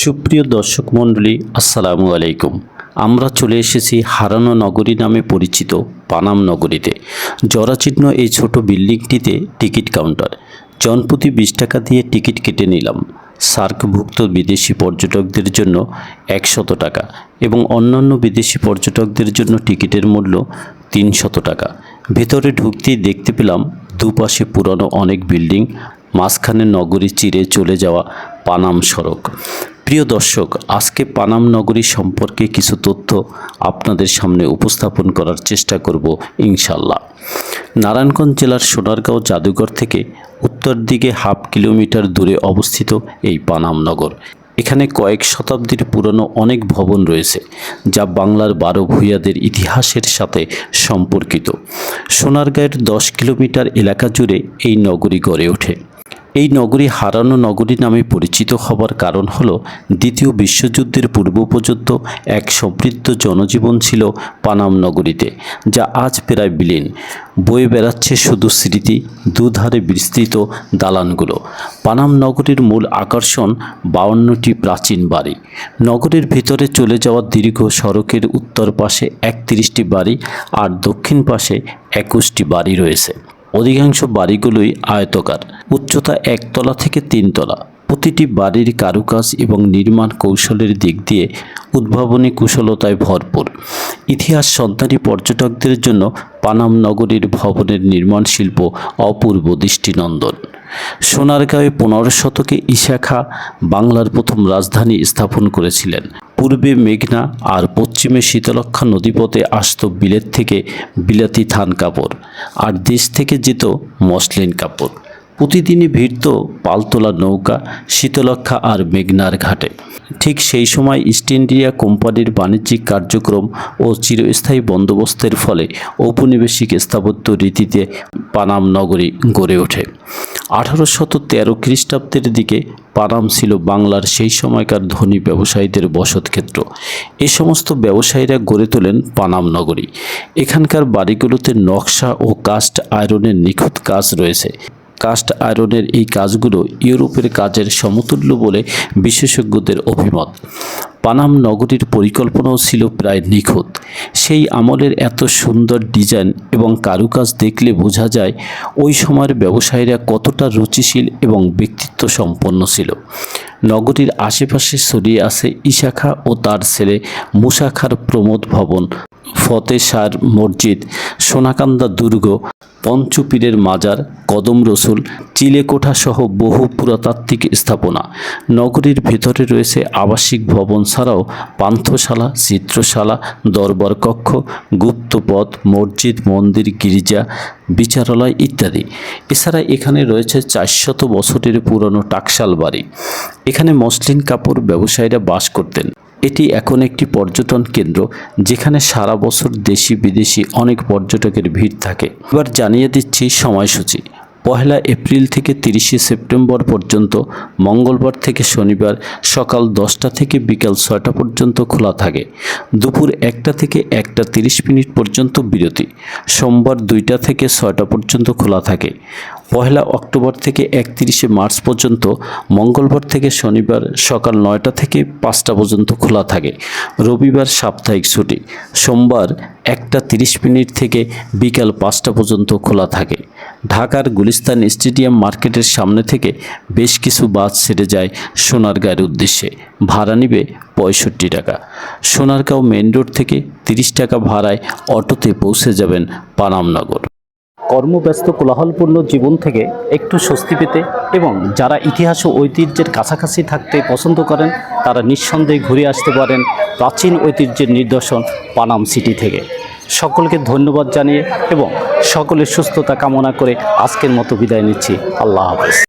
সুপ্রিয় দর্শক মণ্ডলী, আসসালামু আলাইকুম। আমরা চলে এসেছি হারানো নগরী নামে পরিচিত পানাম নগরীতে। জরাচিহ্ন এই ছোট বিল্ডিংটিতে টিকিট কাউন্টার। জনপ্রতি বিশ টাকা দিয়ে টিকিট কেটে নিলাম। সার্কভুক্ত বিদেশি পর্যটকদের জন্য একশত টাকা এবং অন্যান্য বিদেশি পর্যটকদের জন্য টিকিটের মূল্য তিনশত টাকা। ভেতরে ঢুকতেই দেখতে পেলাম দুপাশে পুরনো অনেক বিল্ডিং, মাঝখানে নগরী চিরে চলে যাওয়া পানাম সড়ক। প্রিয় দর্শক, আজকে পানাম নগরী সম্পর্কে কিছু তথ্য আপনাদের সামনে উপস্থাপন করার চেষ্টা করব ইনশাল্লাহ নারায়ণগঞ্জ জেলার সোনারগাঁও জাদুঘর থেকে উত্তর দিকে হাফ কিলোমিটার দূরে অবস্থিত এই পানাম নগর। এখানে কয়েক শতাব্দীর পুরনো অনেক ভবন রয়েছে, যা বাংলার বারো ভূঁইয়াদের ইতিহাসের সাথে সম্পর্কিত। সোনারগাঁয়ের দশ কিলোমিটার এলাকা জুড়ে এই নগরী গড়ে ওঠে। এই নগরী হারানো নগরী নামে পরিচিত হবার কারণ হল দ্বিতীয় বিশ্বযুদ্ধের পূর্ব পর্যন্ত এক সমৃদ্ধ জনজীবন ছিল পানাম নগরীতে, যা আজ প্রায় বিলীন। বয়ে বেড়াচ্ছে শুধু স্মৃতি, দুধারে বিস্তৃত দালানগুলো। পানাম নগরীর মূল আকর্ষণ বাউন্নটি প্রাচীন বাড়ি। নগরীর ভিতরে চলে যাওয়া দীর্ঘ সড়কের উত্তর পাশে একত্রিশটি বাড়ি আর দক্ষিণ পাশে একুশটি বাড়ি রয়েছে। অধিকাংশ বাড়িগুলোই আয়তকার, উচ্চতা একতলা থেকে তিনতলা। প্রতিটি বাড়ির কারুকাজ এবং নির্মাণ কৌশলের দিক দিয়ে উদ্ভাবনী কুশলতায় ভরপুর। ইতিহাস সন্ধানী পর্যটকদের জন্য পানাম নগরীর ভবনের নির্মাণ শিল্প অপূর্ব দৃষ্টিনন্দন। সোনারগাঁয়ে পনেরো শতকে ইশাখা বাংলার প্রথম রাজধানী স্থাপন করেছিলেন। পূর্বে মেঘনা আর পশ্চিমে শীতলক্ষা নদীপথে আসত বিলেত থেকে বিলাতি থান কাপড়, আর দেশ থেকে যেত মসলিন কাপড়। প্রতিদিনই ভিড়ত পালতোলা নৌকা শীতলক্ষা আর মেঘনার ঘাটে। ঠিক সেই সময় ইস্ট ইন্ডিয়া কোম্পানির বাণিজ্যিক কার্যক্রম ও চিরস্থায়ী বন্দোবস্তের ফলে ঔপনিবেশিক স্থাপত্য রীতিতে পানাম নগরী গড়ে ওঠে। আঠারো শত তেরো খ্রিস্টাব্দের দিকে পানাম ছিল বাংলার সেই সময়কার ধনী ব্যবসায়ীদের বসতক্ষেত্র। এ সমস্ত ব্যবসায়ীরা গড়ে তোলেন পানাম নগরী। এখানকার বাড়িগুলোতে নকশা ও কাস্ট আয়রনের নিখুঁত কাজ রয়েছে। কাস্ট আয়রনের এই কাজগুলো ইউরোপের কাজের সমতুল্য বলে বিশেষজ্ঞদের অভিমত। পানাম নগরীর পরিকল্পনাও ছিল প্রায় নিখুঁত। সেই আমলের এত সুন্দর ডিজাইন এবং কারুকাজ দেখলে বোঝা যায় ওই সময়ের ব্যবসায়ীরা কতটা রুচিশীল এবং ব্যক্তিত্ব সম্পন্ন ছিল। নগরীর আশেপাশে ছড়িয়ে আছে ইশাখা ও তার ছেলে মুসাখার প্রমোদ ভবন, ফতেসার মসজিদ, সোনাকান্দা দুর্গ, পঞ্চপীরের মাজার, কদম রসুল চিলেকোঠা সহ বহু পুরাতাত্ত্বিক স্থাপনা। নগরীর ভেতরে রয়েছে আবাসিক ভবন ছাড়াও পান্থশালা, চিত্রশালা, দরবার কক্ষ, গুপ্তপথ, মসজিদ, মন্দির, গির্জা, বিচারালয় ইত্যাদি। এছাড়া এখানে রয়েছে চারশত বছরের পুরনো টাকশাল বাড়ি। এখানে মসলিন কাপড় ব্যবসায়ীরা বাস করতেন। এটি এখন একটি পর্যটন কেন্দ্র, যেখানে সারা বছর দেশি বিদেশি অনেক পর্যটকের ভিড় থাকে। এবার জানিয়ে দিচ্ছি সময়সূচি। পহেলা এপ্রিল থেকে তিরিশে সেপ্টেম্বর পর্যন্ত মঙ্গলবার থেকে শনিবার সকাল দশটা থেকে বিকাল ছয়টা পর্যন্ত খোলা থাকে। দুপুর একটা থেকে একটা তিরিশ মিনিট পর্যন্ত বিরতি। সোমবার দুইটা থেকে ছয়টা পর্যন্ত খোলা থাকে। পহেলা অক্টোবর থেকে একত্রিশে মার্চ পর্যন্ত মঙ্গলবার থেকে শনিবার সকাল নয়টা থেকে পাঁচটা পর্যন্ত খোলা থাকে। রবিবার সাপ্তাহিক ছুটি। সোমবার একটা তিরিশ মিনিট থেকে বিকাল পাঁচটা পর্যন্ত খোলা থাকে। ঢাকার গুলিস্তান স্টেডিয়াম মার্কেটের সামনে থেকে বেশ কিছু বাস ছেড়ে যায় সোনারগাঁয়ের উদ্দেশ্যে। ভাড়া নিবে পঁয়ষট্টি টাকা। সোনারগাঁও মেন রোড থেকে তিরিশ টাকা ভাড়ায় অটোতে পৌঁছে যাবেন পানামনগর কর্মব্যস্ত কোলাহলপূর্ণ জীবন থেকে একটু স্বস্তি পেতে এবং যারা ইতিহাস ও ঐতিহ্যের কাছাকাছি থাকতে পছন্দ করেন, তারা নিঃসন্দেহে ঘুরে আসতে পারেন প্রাচীন ঐতিহ্যের নিদর্শন পানাম সিটি থেকে। সকলকে ধন্যবাদ জানিয়ে এবং সকলের সুস্থতা কামনা করে আজকের মতো বিদায় নিচ্ছি। আল্লাহ হাফেজ।